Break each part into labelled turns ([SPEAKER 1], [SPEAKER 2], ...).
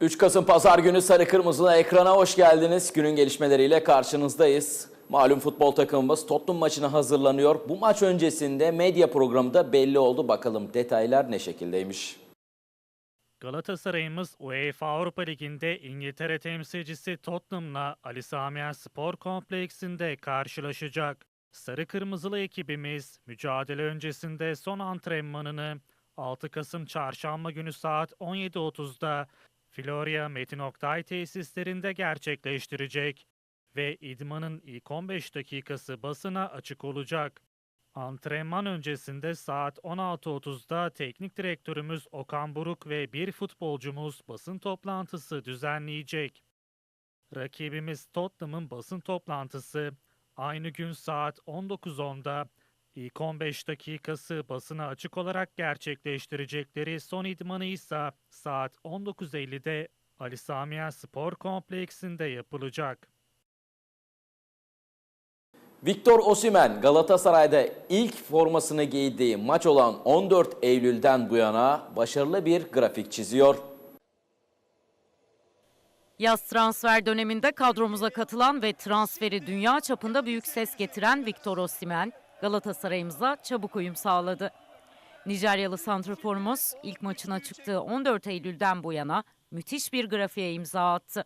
[SPEAKER 1] 3 Kasım Pazar günü Sarı Kırmızılı ekrana hoş geldiniz. Günün gelişmeleriyle karşınızdayız. Malum futbol takımımız Tottenham maçına hazırlanıyor. Bu maç öncesinde medya programı da belli oldu. Bakalım detaylar ne şekildeymiş.
[SPEAKER 2] Galatasaray'ımız UEFA Avrupa Ligi'nde İngiltere temsilcisi Tottenham'la Ali Sami Spor Kompleksinde karşılaşacak. Sarı Kırmızılı ekibimiz mücadele öncesinde son antrenmanını 6 Kasım Çarşamba günü saat 17.30'da Florya Metin Oktay tesislerinde gerçekleştirecek ve idmanın ilk 15 dakikası basına açık olacak. Antrenman öncesinde saat 16.30'da teknik direktörümüz Okan Buruk ve bir futbolcumuz basın toplantısı düzenleyecek. Rakibimiz Tottenham'ın basın toplantısı aynı gün saat 19.10'da ilk 15 dakikası basına açık olarak gerçekleştirecekleri son idmanı ise saat 19.50'de Ali Sami Yen Spor Kompleksinde yapılacak.
[SPEAKER 1] Victor Osimhen Galatasaray'da ilk formasını giydiği maç olan 14 Eylül'den bu yana başarılı bir grafik çiziyor.
[SPEAKER 3] Yaz transfer döneminde kadromuza katılan ve transferi dünya çapında büyük ses getiren Victor Osimhen, Galatasaray'ımıza çabuk uyum sağladı. Nijeryalı santraforumuz ilk maçına çıktığı 14 Eylül'den bu yana müthiş bir grafiğe imza attı.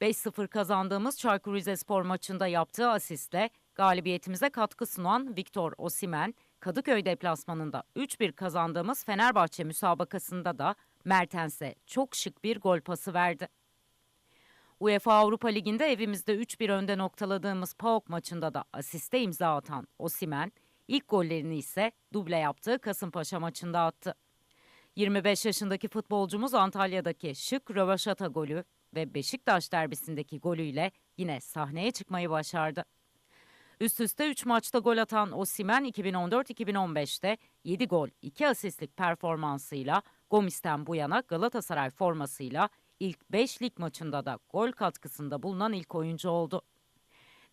[SPEAKER 3] 5-0 kazandığımız Çaykur Rizespor maçında yaptığı asistle galibiyetimize katkı sunan Victor Osimhen, Kadıköy deplasmanında 3-1 kazandığımız Fenerbahçe müsabakasında da Mertens'e çok şık bir gol pası verdi. UEFA Avrupa Ligi'nde evimizde 3-1 önde noktaladığımız PAOK maçında da asiste imza atan Osimhen, ilk gollerini ise duble yaptığı Kasımpaşa maçında attı. 25 yaşındaki futbolcumuz Antalya'daki şık rövaşata golü ve Beşiktaş derbisindeki golüyle yine sahneye çıkmayı başardı. Üst üste 3 maçta gol atan Osimhen 2014-2015'te 7 gol 2 asistlik performansıyla Gomis'ten bu yana Galatasaray formasıyla ilk 5 lig maçında da gol katkısında bulunan ilk oyuncu oldu.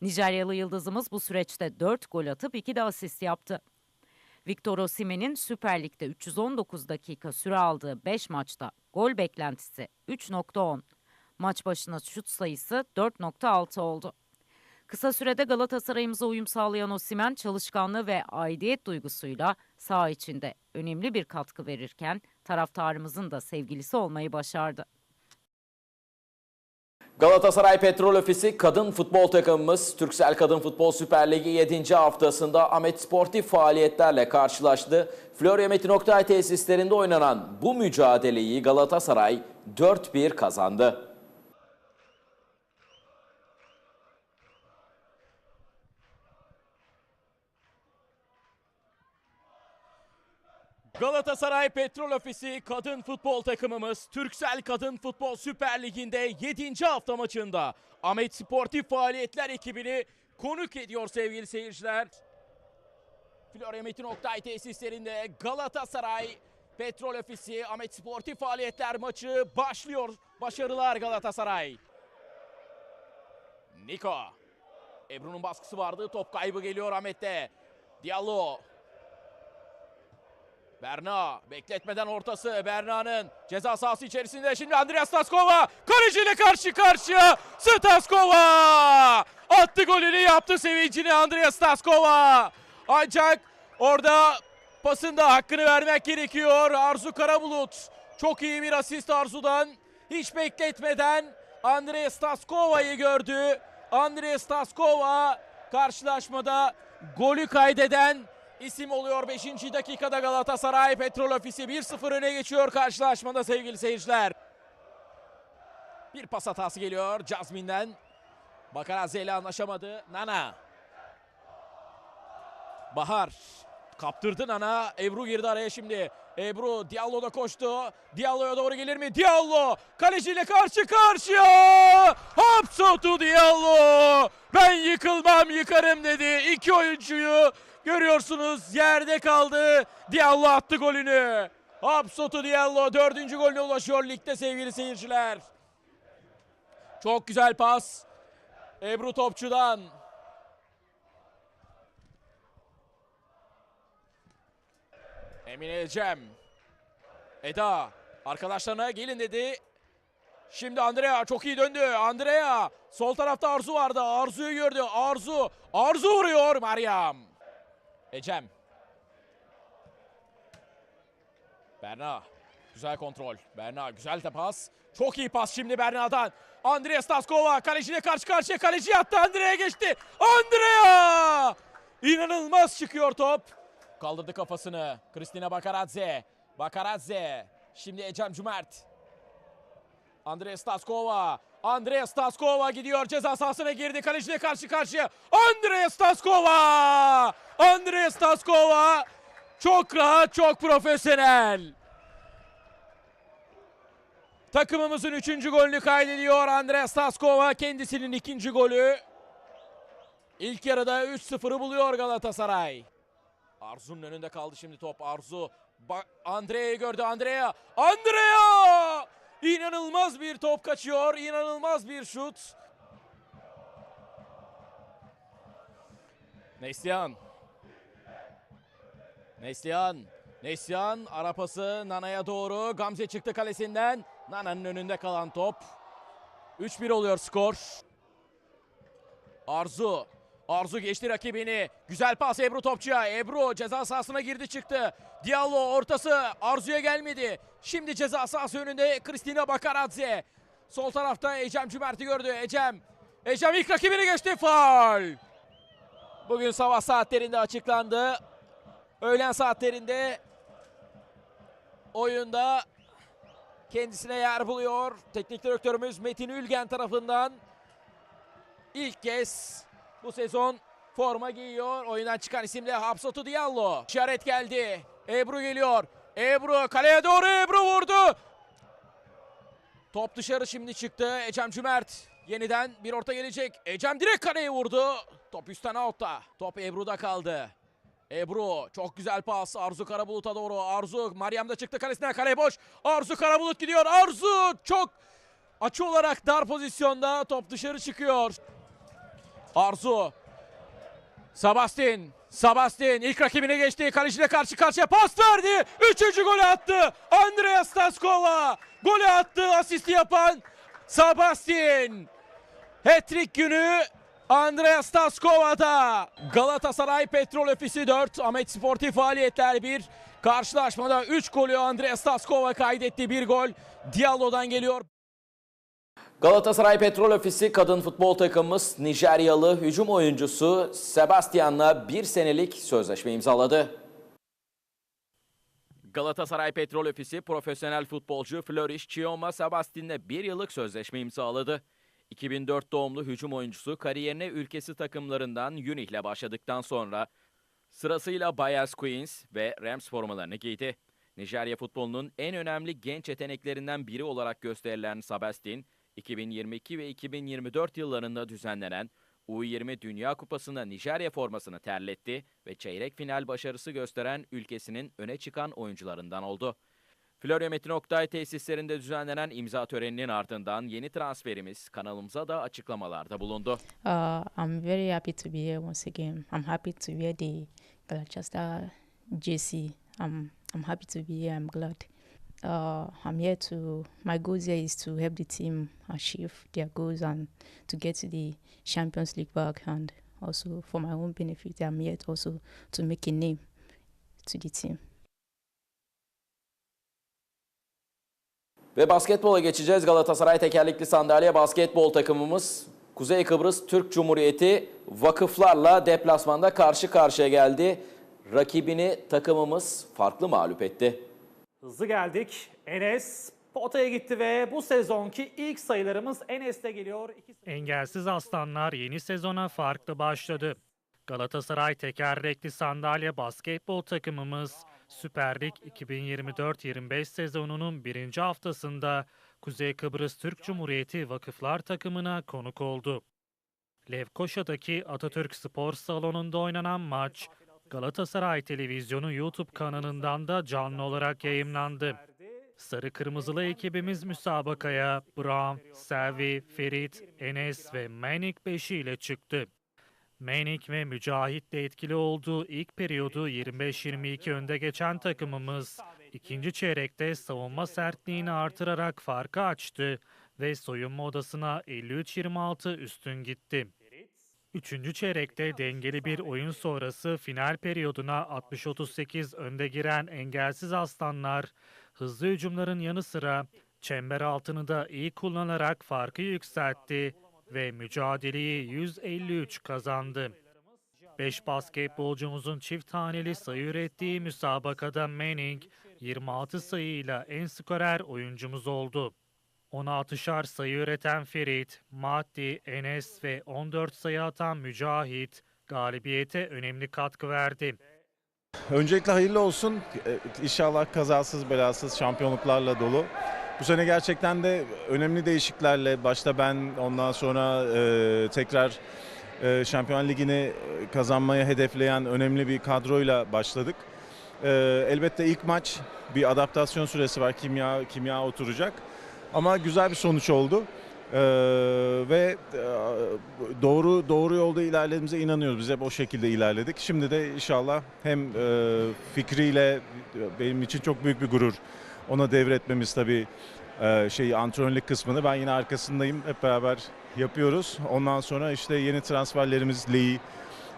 [SPEAKER 3] Nijeryalı yıldızımız bu süreçte 4 gol atıp 2 de asist yaptı. Victor Osimhen'in Süper Lig'de 319 dakika süre aldığı 5 maçta gol beklentisi 3.10, maç başına şut sayısı 4.6 oldu. Kısa sürede Galatasaray'ımıza uyum sağlayan Osimhen çalışkanlığı ve aidiyet duygusuyla saha içinde önemli bir katkı verirken taraftarımızın da sevgilisi olmayı başardı.
[SPEAKER 1] Galatasaray Petrol Ofisi kadın futbol takımımız Türksel Kadın Futbol Süper Ligi 7. haftasında Ahmet Sportif faaliyetlerle karşılaştı. Florya Metin Oktay tesislerinde oynanan bu mücadeleyi Galatasaray 4-1 kazandı.
[SPEAKER 4] Galatasaray Petrol Ofisi kadın futbol takımımız Türksel Kadın Futbol Süper Ligi'nde 7. hafta maçında Ahmet Sportif Faaliyetler ekibini konuk ediyor sevgili seyirciler. Florya Metin Oktay tesislerinde Galatasaray Petrol Ofisi Ahmet Sportif Faaliyetler maçı başlıyor. Başarılar Galatasaray. Niko. Ebru'nun baskısı vardı. Top kaybı geliyor Ahmet'te. Diallo Berna bekletmeden ortası Berna'nın ceza sahası içerisinde. Şimdi Andreas Staskova kaleciyle karşı karşıya. Staskova! Attı golünü yaptı sevincini Andreas Staskova ancak orada pasında hakkını vermek gerekiyor. Arzu Karabulut çok iyi bir asist Arzu'dan. Hiç bekletmeden Andreas Staskova'yı gördü. Andreas Staskova karşılaşmada golü kaydeden isim oluyor 5. dakikada Galatasaray Petrol Ofisi 1-0 öne geçiyor karşılaşmada sevgili seyirciler. Bir pas hatası geliyor Cazmin'den. Bakarazze ile anlaşamadı. Nana. Bahar. Kaptırdı Nana. Ebru girdi araya şimdi. Ebru Diallo da koştu. Diallo'ya doğru gelir mi? Diallo kaleciyle karşı karşıya. Hapsotu Diallo. Ben yıkılmam yıkarım dedi. İki oyuncuyu görüyorsunuz yerde kaldı. Diallo attı golünü. Hapsotu Diallo dördüncü golüne ulaşıyor ligde sevgili seyirciler. Çok güzel pas. Ebru Topçu'dan. Emine Cem. Eda arkadaşlarına gelin dedi. Şimdi Andrea çok iyi döndü. Andrea sol tarafta Arzu vardı. Arzu'yu gördü. Arzu. Arzu vuruyor Meryem. Ecem. Berna. Güzel kontrol. Berna güzel de pas. Çok iyi pas şimdi Berna'dan. Andrea Staskova kaleciyle karşı karşıya. Kaleci yattı. Andrea'ya geçti. Andrea! İnanılmaz çıkıyor top. Kaldırdı kafasını. Kristina Bakaradze. Bakaradze. Şimdi Ecem Cümerт. Andrea Staskova. Andrea Staskova gidiyor ceza sahasına girdi. Kaleciyle karşı karşıya. Andrea Staskova! Andrea Staskova çok rahat, çok profesyonel. Takımımızın üçüncü golünü kaydediyor Andrea Staskova. Kendisinin ikinci golü. İlk yarıda 3-0'ı buluyor Galatasaray. Arzu'nun önünde kaldı şimdi top. Arzu Andrea'yı gördü. Andrea. Andrea! İnanılmaz bir top kaçıyor. İnanılmaz bir şut. Neslihan. Neslihan. Neslihan ara pası Nana'ya doğru. Gamze çıktı kalesinden. Nana'nın önünde kalan top. 3-1 oluyor skor. Arzu. Arzu geçti rakibini. Güzel pas Ebru Topçu'ya. Ebru ceza sahasına girdi çıktı. Diallo ortası Arzu'ya gelmedi. Şimdi ceza sahası önünde Kristina Bakaradze. Sol tarafta Ecem Cümert'i gördü. Ecem. Ecem ilk rakibini geçti. Faul. Bugün sabah saatlerinde açıklandı. Öğlen saatlerinde oyunda kendisine yer buluyor. Teknik direktörümüz Metin Ülgen tarafından ilk kez bu sezon forma giyiyor. Oyundan çıkan isim de Hapsatu Diallo. İşaret geldi. Ebru geliyor. Ebru kaleye doğru Ebru vurdu. Top dışarı şimdi çıktı. Ecem Cümert yeniden bir orta gelecek. Ecem direkt kaleye vurdu. Top üstten altta. Top Ebru'da kaldı. Ebru çok güzel pas Arzu Karabulut'a doğru. Arzu Meryem de çıktı kalesinden kale boş. Arzu Karabulut gidiyor. Arzu çok açı olarak dar pozisyonda top dışarı çıkıyor. Arzu. Sabastin. Sabastin ilk rakibine geçti. Kaleciyle karşı karşıya pas verdi. Üçüncü golü attı. Andrea Staskova. Golü attı. Asisti yapan Sabastin. Hat-trick günü Andrea Staskova'da. Galatasaray Petrol Ofisi 4, Ahmet Sportif Faaliyetler 1. Karşılaşmada 3 golü Andrea Staskova kaydetti. Bir gol Diallo'dan geliyor.
[SPEAKER 1] Galatasaray Petrol Ofisi kadın futbol takımımız Nijeryalı hücum oyuncusu Sebastian'la bir senelik sözleşme imzaladı. Galatasaray Petrol Ofisi profesyonel futbolcu Floris Chioma Sebastian'le bir yıllık sözleşme imzaladı. 2004 doğumlu hücum oyuncusu kariyerine ülkesi takımlarından Yunih başladıktan sonra sırasıyla Bayers Queens ve Rams formalarını giydi. Nijerya futbolunun en önemli genç yeteneklerinden biri olarak gösterilen Sebastian, 2022 ve 2024 yıllarında düzenlenen U20 Dünya Kupası'nda Nijerya formasını terletti ve çeyrek final başarısı gösteren ülkesinin öne çıkan oyuncularından oldu. Florya Oktay tesislerinde düzenlenen imza töreninin ardından yeni transferimiz kanalımıza da açıklamalarda bulundu.
[SPEAKER 5] Uh, I'm very happy to be here once again. I'm happy to wear the Galatasaray JC. I'm I'm happy to be here. I'm glad. Uh, I'm here to. My goals here is to help the team achieve their goals and to get to the Champions League back, and also for my own benefit, I'm here also to make a name to the team.
[SPEAKER 1] Ve basketbola geçeceğiz. Galatasaray tekerlekli sandalye basketbol takımımız Kuzey Kıbrıs Türk Cumhuriyeti vakıflarla deplasmanda karşı karşıya geldi. Rakibini takımımız farklı mağlup etti.
[SPEAKER 6] Hızlı geldik. Enes potaya gitti ve bu sezonki ilk sayılarımız Enes'te geliyor.
[SPEAKER 2] Engelsiz Aslanlar yeni sezona farklı başladı. Galatasaray tekerlekli sandalye basketbol takımımız Süper Lig 2024-25 sezonunun birinci haftasında Kuzey Kıbrıs Türk Cumhuriyeti Vakıflar takımına konuk oldu. Lefkoşa'daki Atatürk Spor Salonu'nda oynanan maç Galatasaray Televizyonu YouTube kanalından da canlı olarak yayımlandı. Sarı Kırmızılı ekibimiz müsabakaya Brown, Selvi, Ferit, Enes ve Menik beşi ile çıktı. Menik ve Mücahit de etkili olduğu ilk periyodu 25-22 önde geçen takımımız ikinci çeyrekte savunma sertliğini artırarak farkı açtı ve soyunma odasına 53-26 üstün gitti. Üçüncü çeyrekte dengeli bir oyun sonrası final periyoduna 60-38 önde giren engelsiz aslanlar, hızlı hücumların yanı sıra çember altını da iyi kullanarak farkı yükseltti ve mücadeleyi 153 kazandı. 5 basketbolcumuzun çift taneli sayı ürettiği müsabakada Manning 26 sayıyla en skorer oyuncumuz oldu. 16'şar sayı üreten Ferit, Maddi, Enes ve 14 sayı atan Mücahit galibiyete önemli katkı verdi.
[SPEAKER 7] Öncelikle hayırlı olsun. Ee, İnşallah kazasız belasız şampiyonluklarla dolu. Bu sene gerçekten de önemli değişiklerle başta ben ondan sonra e, tekrar e, Şampiyon Ligi'ni kazanmaya hedefleyen önemli bir kadroyla başladık. E, elbette ilk maç bir adaptasyon süresi var. Kimya kimya oturacak. Ama güzel bir sonuç oldu. Ee, ve e, doğru doğru yolda ilerlediğimize inanıyoruz. Biz hep o şekilde ilerledik. Şimdi de inşallah hem e, fikriyle benim için çok büyük bir gurur. Ona devretmemiz tabii e, şey antrenörlük kısmını ben yine arkasındayım. Hep beraber yapıyoruz. Ondan sonra işte yeni transferlerimiz Lee,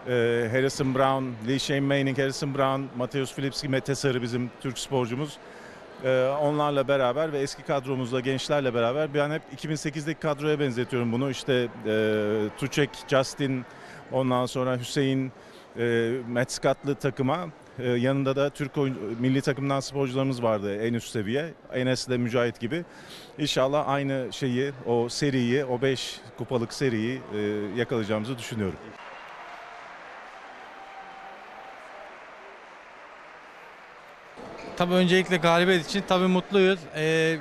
[SPEAKER 7] e, Harrison Brown, Lee Shane Manning, Harrison Brown, Mateus Phillips, Mete Sarı bizim Türk sporcumuz. Ee, onlarla beraber ve eski kadromuzla gençlerle beraber ben hep 2008'deki kadroya benzetiyorum bunu. İşte e, Tuçek, Justin, ondan sonra Hüseyin, e, Matt Scott'lı takıma e, yanında da Türk oyun, milli takımdan sporcularımız vardı en üst seviye. Enes ile Mücahit gibi. İnşallah aynı şeyi, o seriyi, o 5 kupalık seriyi e, yakalayacağımızı düşünüyorum.
[SPEAKER 8] Tabii öncelikle galibiyet için tabii mutluyuz. Ee,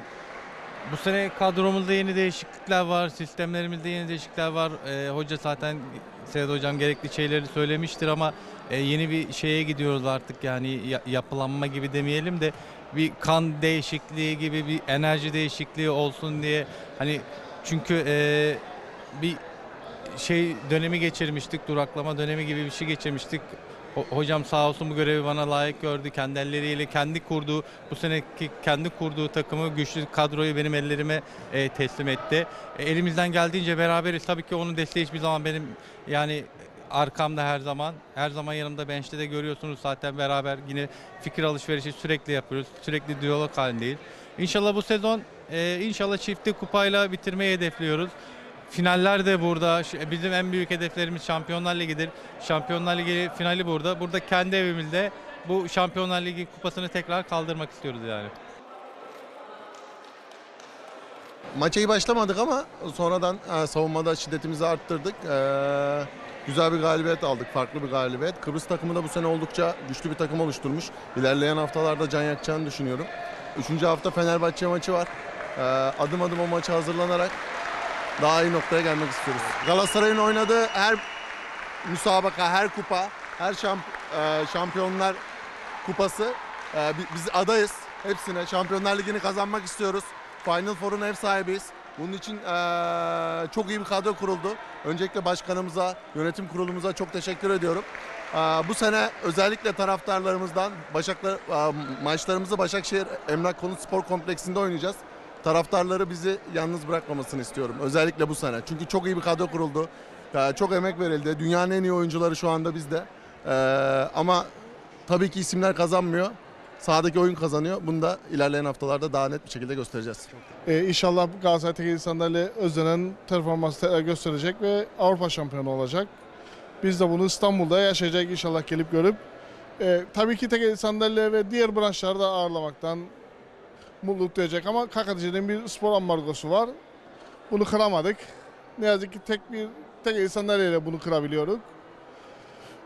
[SPEAKER 8] bu sene kadromuzda yeni değişiklikler var, sistemlerimizde yeni değişiklikler var. Ee, hoca zaten Sedat Hocam gerekli şeyleri söylemiştir ama e, yeni bir şeye gidiyoruz artık yani ya- yapılanma gibi demeyelim de bir kan değişikliği gibi bir enerji değişikliği olsun diye hani çünkü e, bir şey dönemi geçirmiştik, duraklama dönemi gibi bir şey geçirmiştik. Ho- Hocam sağ olsun bu görevi bana layık gördü. Kendi elleriyle kendi kurduğu, bu seneki kendi kurduğu takımı, güçlü kadroyu benim ellerime e, teslim etti. E, elimizden geldiğince beraberiz. Tabii ki onun desteği hiçbir zaman benim yani arkamda her zaman. Her zaman yanımda bench'te de görüyorsunuz zaten beraber yine fikir alışverişi sürekli yapıyoruz. Sürekli diyalog halindeyiz. İnşallah bu sezon e, inşallah çiftli kupayla bitirmeyi hedefliyoruz. Finaller de burada. Bizim en büyük hedeflerimiz Şampiyonlar Ligi'dir. Şampiyonlar Ligi finali burada. Burada kendi evimizde bu Şampiyonlar Ligi kupasını tekrar kaldırmak istiyoruz yani.
[SPEAKER 9] Maça iyi başlamadık ama sonradan e, savunmada şiddetimizi arttırdık. E, güzel bir galibiyet aldık, farklı bir galibiyet. Kıbrıs takımı da bu sene oldukça güçlü bir takım oluşturmuş. İlerleyen haftalarda can yakacağını düşünüyorum. Üçüncü hafta Fenerbahçe maçı var. E, adım adım o maça hazırlanarak daha iyi noktaya gelmek istiyoruz. Galatasaray'ın oynadığı her müsabaka, her kupa, her şamp e, şampiyonlar kupası e, bi- biz adayız hepsine. Şampiyonlar Ligi'ni kazanmak istiyoruz. Final Four'un ev sahibiyiz. Bunun için eee, çok iyi bir kadro kuruldu. Öncelikle başkanımıza, yönetim kurulumuza çok teşekkür ediyorum. Bu sene özellikle taraftarlarımızdan Başaklar, maçlarımızı Başakşehir Emlak Konut Spor Kompleksinde oynayacağız. Taraftarları bizi yalnız bırakmamasını istiyorum. Özellikle bu sene. Çünkü çok iyi bir kadro kuruldu. Çok emek verildi. Dünyanın en iyi oyuncuları şu anda bizde. Eee, ama tabii ki isimler kazanmıyor. Sahadaki oyun kazanıyor. Bunu da ilerleyen haftalarda daha net bir şekilde göstereceğiz.
[SPEAKER 10] Ee, inşallah Galatasaray Teknik Sandalye özlenen performansı gösterecek ve Avrupa şampiyonu olacak. Biz de bunu İstanbul'da yaşayacak inşallah gelip görüp. Ee, tabii ki Teknik Sandalye ve diğer branşlarda ağırlamaktan mutluluk duyacak ama KKTC'nin bir spor ambargosu var. Bunu kıramadık. Ne yazık ki tek bir Teknik Sandalye ile bunu kırabiliyoruz.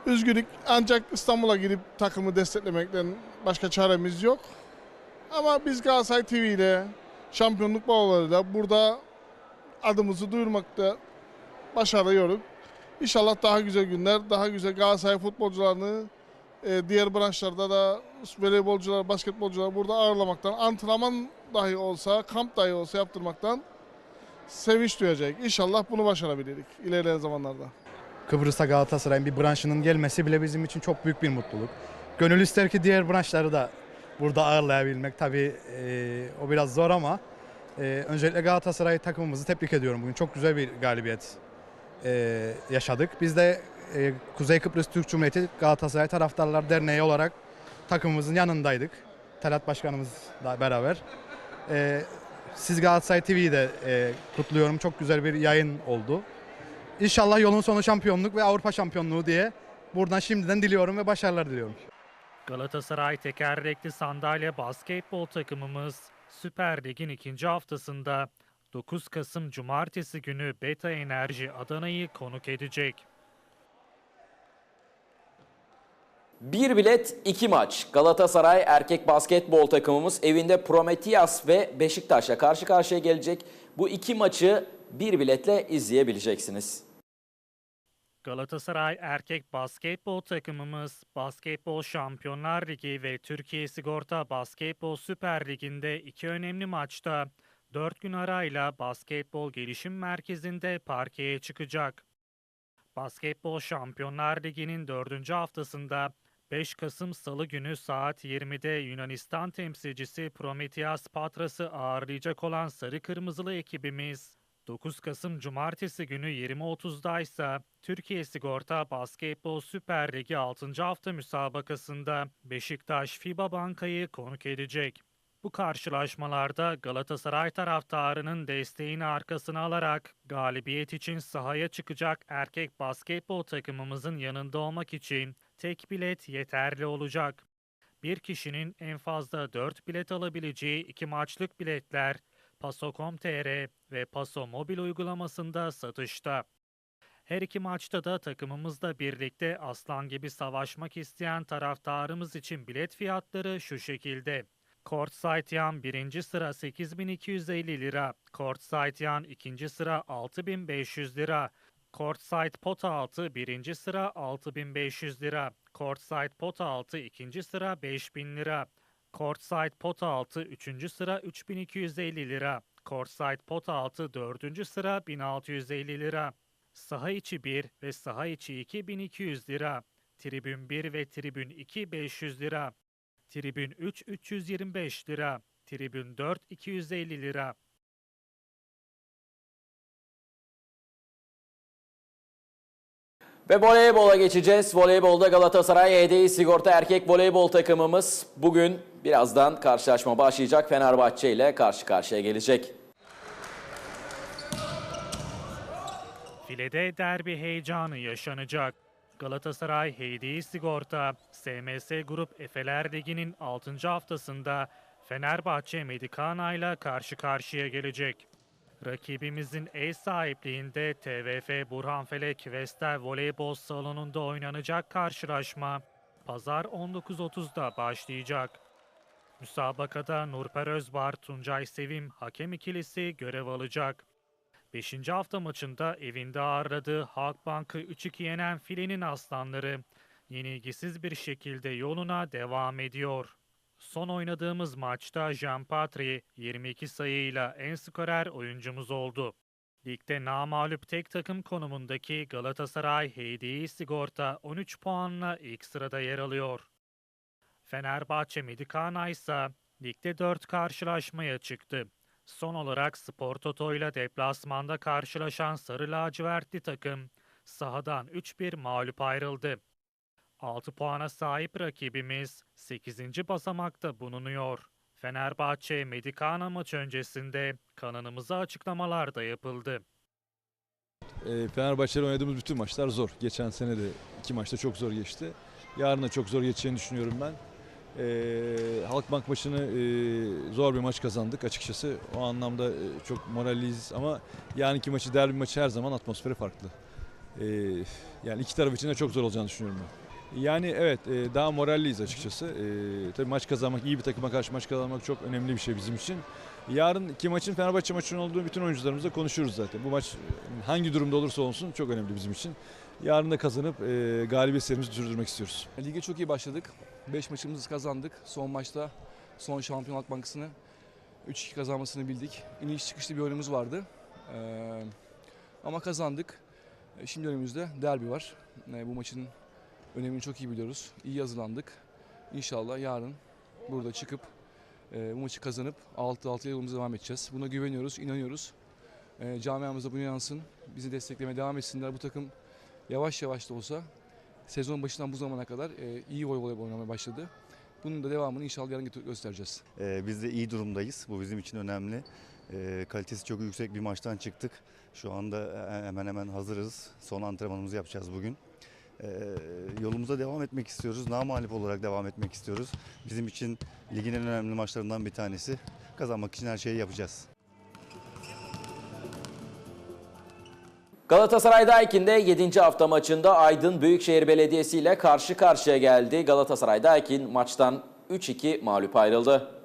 [SPEAKER 10] Üzgünük ancak İstanbul'a gidip takımı desteklemekten başka çaremiz yok. Ama biz Galatasaray TV ile şampiyonluk balolarıyla burada adımızı duyurmakta başarıyoruz. İnşallah daha güzel günler, daha güzel Galatasaray futbolcularını e, diğer branşlarda da voleybolcular, basketbolcular burada ağırlamaktan, antrenman dahi olsa, kamp dahi olsa yaptırmaktan sevinç duyacak. İnşallah bunu başarabiliriz ilerleyen zamanlarda.
[SPEAKER 11] Kıbrıs'a Galatasaray'ın bir branşının gelmesi bile bizim için çok büyük bir mutluluk. Gönül ister ki diğer branşları da burada ağırlayabilmek. Tabii e, o biraz zor ama Ee, öncelikle Galatasaray takımımızı tebrik ediyorum. Bugün çok güzel bir galibiyet ee, yaşadık. Biz de e, Kuzey Kıbrıs Türk Cumhuriyeti Galatasaray Taraftarlar Derneği olarak takımımızın yanındaydık. Talat Başkanımızla beraber. Ee, siz Galatasaray TV'yi de e, kutluyorum. Çok güzel bir yayın oldu. İnşallah yolun sonu şampiyonluk ve Avrupa şampiyonluğu diye buradan şimdiden diliyorum ve başarılar diliyorum.
[SPEAKER 2] Galatasaray tekerlekli sandalye basketbol takımımız Süper Lig'in ikinci haftasında 9 Kasım Cumartesi günü Beta Enerji Adana'yı konuk edecek.
[SPEAKER 1] Bir bilet iki maç. Galatasaray erkek basketbol takımımız evinde Prometheas ve Beşiktaş'la karşı karşıya gelecek. Bu iki maçı bir biletle izleyebileceksiniz.
[SPEAKER 2] Galatasaray erkek basketbol takımımız Basketbol Şampiyonlar Ligi ve Türkiye Sigorta Basketbol Süper Ligi'nde iki önemli maçta 4 gün arayla Basketbol Gelişim Merkezi'nde parkeye çıkacak. Basketbol Şampiyonlar Ligi'nin 4. haftasında 5 Kasım Salı günü saat 20'de Yunanistan temsilcisi Prometheas Patras'ı ağırlayacak olan Sarı Kırmızılı ekibimiz 9 Kasım Cumartesi günü 20.30'da ise Türkiye Sigorta Basketbol Süper Ligi 6. hafta müsabakasında Beşiktaş FIBA Banka'yı konuk edecek. Bu karşılaşmalarda Galatasaray taraftarının desteğini arkasına alarak galibiyet için sahaya çıkacak erkek basketbol takımımızın yanında olmak için tek bilet yeterli olacak. Bir kişinin en fazla 4 bilet alabileceği iki maçlık biletler Paso.com.tr ve Paso mobil uygulamasında satışta. Her iki maçta da takımımızla birlikte aslan gibi savaşmak isteyen taraftarımız için bilet fiyatları şu şekilde. Courtside Yan 1. sıra 8250 lira, Courtside Yan 2. sıra 6500 lira, Courtside Pota altı 1. sıra 6500 lira, Courtside Pota altı 2. sıra 5000 lira, Courtside Pota altı 3. sıra 3250 lira, Courtside Pota altı 4. sıra 1650 lira, Saha içi 1 ve saha içi 2 1200 lira, Tribün 1 ve Tribün 2 500 lira, Tribün 3 325 lira, Tribün 4 250 lira.
[SPEAKER 1] Ve voleybola geçeceğiz. Voleybolda Galatasaray HDI Sigorta erkek voleybol takımımız bugün birazdan karşılaşma başlayacak. Fenerbahçe ile karşı karşıya gelecek.
[SPEAKER 2] Filede derbi heyecanı yaşanacak. Galatasaray HDI Sigorta, SMS Grup Efeler Ligi'nin 6. haftasında Fenerbahçe Medikana ile karşı karşıya gelecek. Rakibimizin ev sahipliğinde TVF Burhanfelek Vestel Voleybol Salonu'nda oynanacak karşılaşma pazar 19.30'da başlayacak. Müsabakada Nurper Özbar, Tuncay Sevim hakem ikilisi görev alacak. 5. hafta maçında evinde ağırladığı Halkbank'ı 3-2 yenen filenin aslanları yenilgisiz bir şekilde yoluna devam ediyor. Son oynadığımız maçta Jean Patry 22 sayıyla en skorer oyuncumuz oldu. Ligde namağlup tek takım konumundaki Galatasaray HDI Sigorta 13 puanla ilk sırada yer alıyor. Fenerbahçe Medikana ise ligde 4 karşılaşmaya çıktı. Son olarak Spor Toto ile deplasmanda karşılaşan Sarı Lacivertli takım sahadan 3-1 mağlup ayrıldı. 6 puana sahip rakibimiz 8. basamakta bulunuyor. Fenerbahçe Medikana maç öncesinde kanalımıza açıklamalar da yapıldı.
[SPEAKER 12] E, Fenerbahçe'yle oynadığımız bütün maçlar zor. Geçen sene de iki maçta çok zor geçti. Yarın da çok zor geçeceğini düşünüyorum ben. E, Halkbank maçını e, zor bir maç kazandık açıkçası. O anlamda e, çok moralliyiz ama yarınki maçı, derbi maçı her zaman atmosferi farklı. E, yani iki taraf için de çok zor olacağını düşünüyorum ben. Yani evet e, daha moralliyiz açıkçası. E, tabii maç kazanmak, iyi bir takıma karşı maç kazanmak çok önemli bir şey bizim için. Yarınki maçın Fenerbahçe maçının olduğu bütün oyuncularımızla konuşuyoruz zaten. Bu maç hangi durumda olursa olsun çok önemli bizim için. Yarın da kazanıp e, galibiyet sürdürmek istiyoruz.
[SPEAKER 13] Lige çok iyi başladık. 5 maçımızı kazandık. Son maçta son Şampiyonlar Bankası'nı 3-2 kazanmasını bildik. İniş çıkışlı bir oyunumuz vardı. Ee, ama kazandık. E, Şimdi önümüzde derbi var. E, bu maçın önemini çok iyi biliyoruz. İyi hazırlandık. İnşallah yarın burada çıkıp E, bu maçı kazanıp 6-6 yolumuza devam edeceğiz. Buna güveniyoruz, inanıyoruz. E, camiamız da bunu yansın. Bizi desteklemeye devam etsinler. Bu takım yavaş yavaş da olsa sezon başından bu zamana kadar e, iyi voleybol oynamaya başladı. Bunun da devamını inşallah yarın gö- göstereceğiz.
[SPEAKER 14] Ee, biz de iyi durumdayız. Bu bizim için önemli. Ee, kalitesi çok yüksek bir maçtan çıktık. Şu anda e- hemen hemen hazırız. Son antrenmanımızı yapacağız bugün. Ee, yolumuza devam etmek istiyoruz. Namalip olarak devam etmek istiyoruz. Bizim için ligin en önemli maçlarından bir tanesi. Kazanmak için her şeyi yapacağız.
[SPEAKER 1] Galatasaray Daikin'de 7. hafta maçında Aydın Büyükşehir Belediyesi ile karşı karşıya geldi. Galatasaray Daikin maçtan 3-2 mağlup ayrıldı.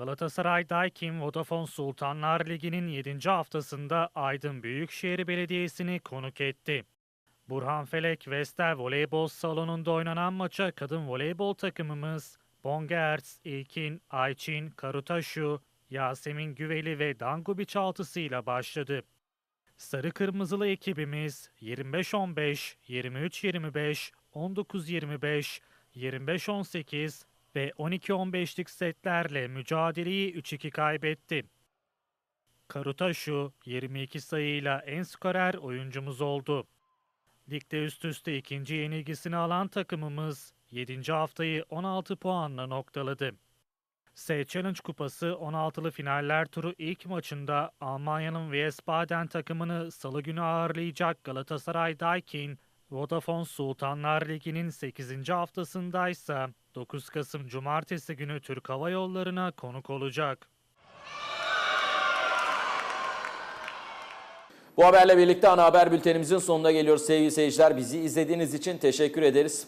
[SPEAKER 2] Galatasaray Daikin Vodafone Sultanlar Ligi'nin 7. haftasında Aydın Büyükşehir Belediyesi'ni konuk etti. Burhan Felek Vestel Voleybol Salonu'nda oynanan maça kadın voleybol takımımız Bongertz, İlkin, Ayçin, Karutaşu, Yasemin Güveli ve Dangubiç altısıyla başladı. Sarı Kırmızılı ekibimiz 25-15, 23-25, 19-25, 25-18 ve 12-15'lik setlerle mücadeleyi 3-2 kaybetti. Karutaşu 22 sayıyla en skorer oyuncumuz oldu. Ligde üst üste ikinci yenilgisini alan takımımız 7. haftayı 16 puanla noktaladı. S Challenge Kupası 16'lı finaller turu ilk maçında Almanya'nın Wiesbaden takımını salı günü ağırlayacak Galatasaray Daikin, Vodafone Sultanlar Ligi'nin 8. haftasındaysa 9 Kasım Cumartesi günü Türk Hava Yolları'na konuk olacak.
[SPEAKER 1] Bu haberle birlikte ana haber bültenimizin sonuna geliyoruz sevgili seyirciler. Bizi izlediğiniz için teşekkür ederiz.